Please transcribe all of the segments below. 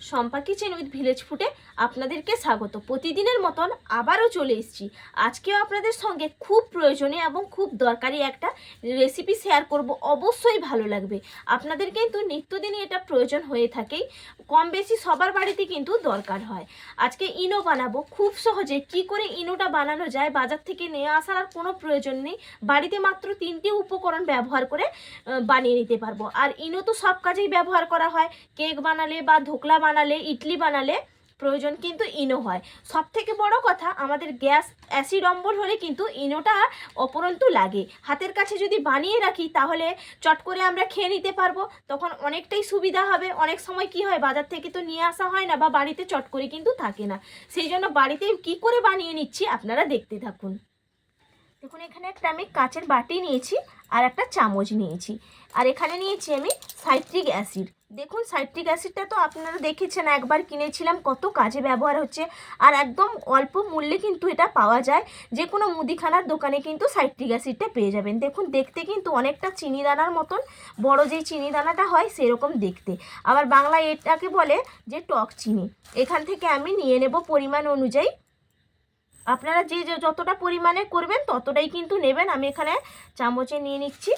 Shampa kitchen with village ফুডে আপনাদেরকে স্বাগত। প্রতিদিনের মতন আবারও চলে এসেছি। আজকেও আপনাদের সঙ্গে খুব প্রয়োজনীয় এবং খুব দরকারি একটা রেসিপি শেয়ার করব। অবশ্যই ভালো লাগবে। আপনাদের কিন্তু নিত্যদিনই এটা প্রয়োজন হয়ে থাকেই। কম বেশি সবার বাড়িতে কিন্তু দরকার হয়। আজকে ইনো বানাবো। খুব সহজে কি করে ইনোটা বানানো যায় বাজার থেকে নিয়ে আসার আর কোনো প্রয়োজন নেই। বাড়িতে মাত্র তিনটি উপকরণ ব্যবহার করে বানিয়ে নিতে পারব। আর ইনো তো সব কাজেই ব্যবহার করা হয়। কেক বানালে বা ধোকলা বানালে, ইডলি বানালে প্রয়োজন কিন্তু ইনো হয়। সব থেকে বড় কথা, আমাদের গ্যাস অ্যাসিড অম্বল হলে কিন্তু ইনোটা অপরন্তু লাগে। হাতের কাছে যদি বানিয়ে রাখি, তাহলে চট করে আমরা খেয়ে নিতে পারব। তখন অনেকটাই সুবিধা হবে। অনেক সময় কি হয়, বাজার থেকে তো নিয়ে আসা হয় না বা বাড়িতে চট করে কিন্তু থাকে না। সেই জন্য বাড়িতে কি করে বানিয়ে নিচ্ছি, আপনারা দেখতে থাকুন। দেখুন, এখানে একটা আমি কাঁচের বাটি নিয়েছি। আর একটা চামচ নিয়েছি। আর এখানে নিয়েছি আমি সাইট্রিক অ্যাসিড। দেখুন, সাইট্রিক অ্যাসিডটা তো আপনারা দেখেছেন, একবার কিনেছিলাম, কত কাজে ব্যবহার হচ্ছে। আর একদম অল্প মূল্যে কিন্তু এটা পাওয়া যায়। যে কোনো মুদিখানার দোকানে কিন্তু সাইট্রিক অ্যাসিডটা পেয়ে যাবেন। দেখুন, দেখতে কিন্তু অনেকটা চিনি দানার মতন। বড় যেই চিনি দানাটা হয়, সেরকম দেখতে। আবার বাংলায় এটাকে বলে যে টক চিনি। এখান থেকে আমি নিয়ে নেব পরিমাণ অনুযায়ী। আপনারা যে যতটা পরিমাণে করবেন ততটাই কিন্তু নেবেন। আমি এখানে চামচে নিয়ে নিচ্ছি।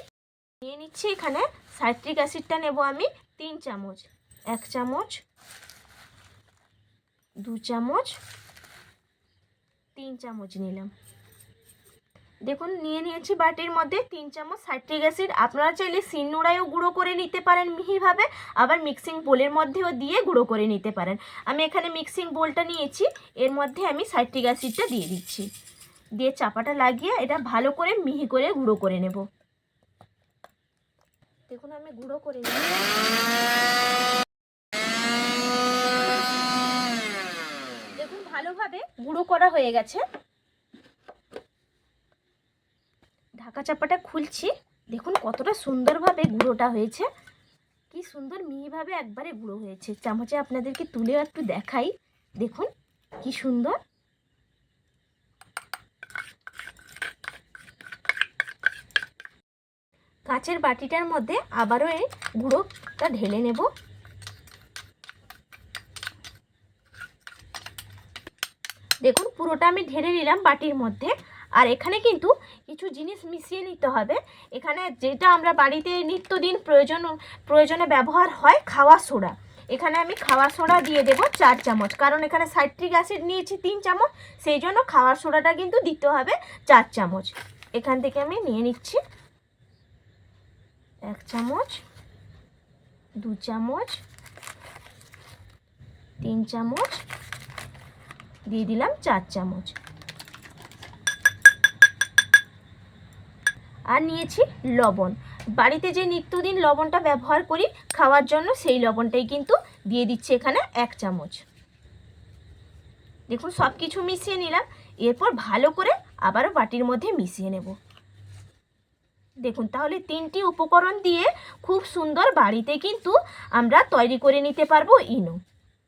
নিয়ে নিচ্ছি এখানে সাইট্রিক অ্যাসিডটা নেব আমি তিন চামচ, এক চামচ, দু চামচ, তিন চামচ নিলাম। দেখুন, নিয়ে নিয়েছি বাটির মধ্যে তিন চামচ সাইট্রিক অ্যাসিড। আপনারা চাইলে সিন্নুড়াইও গুঁড়ো করে নিতে পারেন মিহিভাবে, আবার মিক্সিং বোলের মধ্যেও দিয়ে গুঁড়ো করে নিতে পারেন। আমি এখানে মিক্সিং বোলটা নিয়েছি, এর মধ্যে আমি সাইট্রিক অ্যাসিডটা দিয়ে দিচ্ছি। দিয়ে চাপাটা লাগিয়ে এটা ভালো করে মিহি করে গুঁড়ো করে নেব। দেখুন, আমি গুঁড়ো করে নিই দেখুন, ভালোভাবে গুঁড়ো করা হয়ে গেছে। ঢাকা চাপাটা খুলছি। দেখুন কতটা সুন্দরভাবে গুঁড়োটা হয়েছে। কি সুন্দর মিহিভাবে একবারে গুঁড়ো হয়েছে। চামচে আপনাদেরকে তুলে একটু দেখাই। দেখুন কি সুন্দর। কাচের বাটিটার মধ্যে আবারও এই গুঁড়োটা ঢেলে নেব। দেখুন পুরোটা আমি ঢেলে নিলাম বাটির মধ্যে। আর এখানে কিন্তু কিছু জিনিস মিশিয়ে নিতে হবে। এখানে যেটা আমরা বাড়িতে নিত্যদিন প্রয়োজন, প্রয়োজনে ব্যবহার হয় খাওয়া সোডা। এখানে আমি খাওয়া সোডা দিয়ে দেবো চার চামচ। কারণ এখানে সাইট্রিক অ্যাসিড নিয়েছি তিন চামচ, সেই জন্য খাওয়ার সোডাটা কিন্তু দিতে হবে চার চামচ। এখান থেকে আমি নিয়ে নিচ্ছি এক চামচ, দু চামচ, তিন চামচ, দিয়ে দিলাম চার চামচ। আর নিয়েছি লবণ। বাড়িতে যে নিত্যদিন লবণটা ব্যবহার করি, খাওয়ার জন্য সেই লবণটাই কিন্তু দিয়ে দিচ্ছি এখানে এক চামচ। দেখুন সব কিছু মিশিয়ে নিলাম। এরপর ভালো করে আবারও বাটির মধ্যে মিশিয়ে নেব। দেখুন, তাহলে তিনটি উপকরণ দিয়ে খুব সুন্দর বাড়িতে কিন্তু আমরা তৈরি করে নিতে পারব ইনো।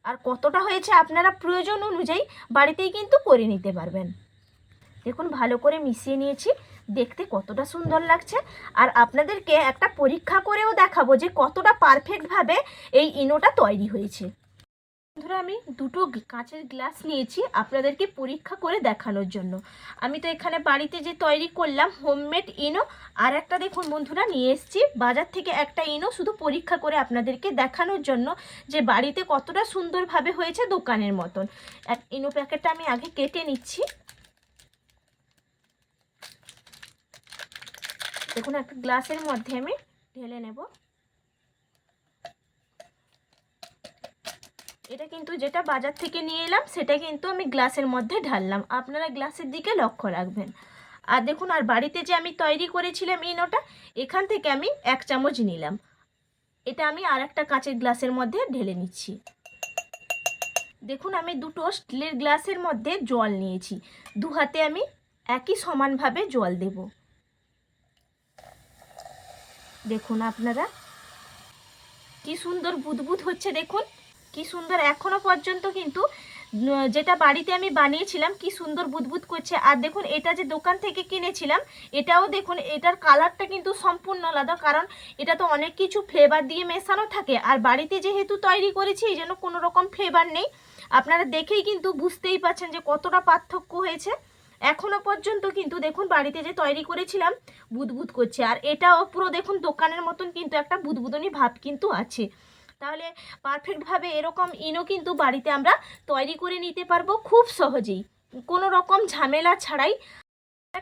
আর কতটা হয়েছে আপনারা প্রয়োজন অনুযায়ী বাড়িতেই কিন্তু করে নিতে পারবেন। দেখুন, ভালো করে মিশিয়ে নিয়েছি। দেখতে কতটা সুন্দর লাগছে। আর আপনাদেরকে একটা পরীক্ষা করেও দেখাবো যে কতটা পারফেক্টভাবে এই ইনোটা তৈরি হয়েছে। বন্ধুরা, আমি দুটো কাঁচের গ্লাস নিয়েছি আপনাদেরকে পরীক্ষা করে দেখানোর জন্য। আমি তো এখানে বাড়িতে যে তৈরি করলাম হোমমেড ইনো, আর একটা দেখুন বন্ধুরা, নিয়ে এসেছি। বাজার থেকে একটা ইনো শুধু পরীক্ষা করে আপনাদেরকে দেখানোর জন্য যে বাড়িতে কতটা সুন্দরভাবে হয়েছে দোকানের মতন। এক ইনো প্যাকেটটা আমি আগে কেটে নিচ্ছি। দেখুন, একটা গ্লাসের মধ্যে আমি ঢেলে নেব। এটা কিন্তু যেটা বাজার থেকে নিয়ে এলাম, সেটা কিন্তু আমি গ্লাসের মধ্যে ঢাললাম। আপনারা গ্লাসের দিকে লক্ষ্য রাখবেন। আর দেখুন, আর বাড়িতে যে আমি তৈরি করেছিলাম ইনোটা এখান থেকে আমি এক চামচ নিলাম। এটা আমি আর একটা কাঁচের গ্লাসের মধ্যে ঢেলে নিচ্ছি। দেখুন, আমি দুটো স্টিলের গ্লাসের মধ্যে জল নিয়েছি। দু হাতে আমি একই সমানভাবে জল দেবো। দেখুন আপনারা। কি সুন্দর বুদবুদ হচ্ছে দেখুন। কি সুন্দর এখনও পর্যন্ত কিন্তু যেটা বাড়িতে আমি বানিয়েছিলাম, কি সুন্দর বুদবুদ করছে। আর দেখুন, এটা যে দোকান থেকে কিনেছিলাম, এটাও দেখুন, এটার কালারটা কিন্তু সম্পূর্ণ আলাদা। কারণ এটা তো অনেক কিছু ফ্লেভার দিয়ে মেশানো থাকে। আর বাড়িতে যেহেতু তৈরি করেছি, এই জন্য কোনো রকম ফ্লেভার নেই। আপনারা দেখেই কিন্তু বুঝতেই পারছেন যে কতটা পার্থক্য হয়েছে। এখনও পর্যন্ত কিন্তু দেখুন বাড়িতে যে তৈরি করেছিলাম, বুদবুদ করছে। আর এটাও পুরো দেখুন দোকানের মতন কিন্তু একটা বুদবুদনি ভাব কিন্তু আছে। তাহলে পারফেক্টভাবে এরকম ইনো কিন্তু বাড়িতে আমরা তৈরি করে নিতে পারব খুব সহজেই। কোনো রকম ঝামেলা ছাড়াই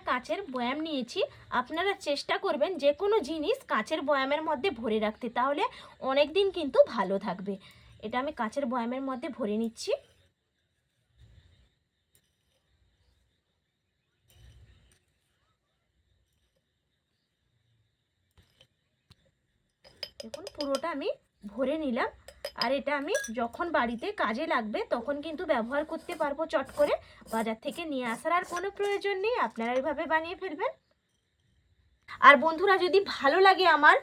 কাঁচের বয়াম নিয়েছি। আপনারা চেষ্টা করবেন যে কোনো জিনিস কাঁচের বয়ামের মধ্যে ভরে রাখতে। তাহলে অনেক দিন কিন্তু ভালো থাকবে। এটা আমি কাঁচের বয়ামের মধ্যে ভরে নিচ্ছি। দেখুন পুরোটা আমি ভরে নিলাম। আর এটা আমি যখন বাড়িতে কাজে লাগবে তখন কিন্তু ব্যবহার করতে পারব চট করে। বাজার থেকে নিয়ে আসার আর কোনো প্রয়োজন নেই, আপনারা এইভাবে বানিয়ে ফেলবেন। আর বন্ধুরা, যদি ভালো লাগে আমার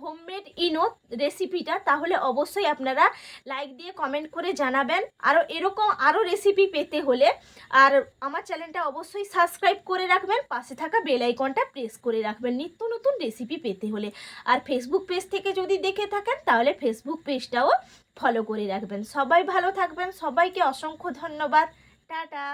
হোমমেড ইনো রেসিপিটা তাহলে অবশ্যই আপনারা লাইক দিয়ে কমেন্ট করে জানাবেন। আরও এরকম আরও রেসিপি পেতে হলে আর আমার চ্যানেলটা অবশ্যই সাবস্ক্রাইব করে রাখবেন। পাশে থাকা বেল আইকনটা প্রেস করে রাখবেন। নিত্য রেসিপি পেতে হলে। আর ফেসবুক পেজ থেকে যদি দেখে থাকেন, তাহলে ফেসবুক পেজটাও ফলো করে রাখবেন। সবাই ভালো থাকবেন। সবাইকে অসংখ্য ধন্যবাদ। টাটা।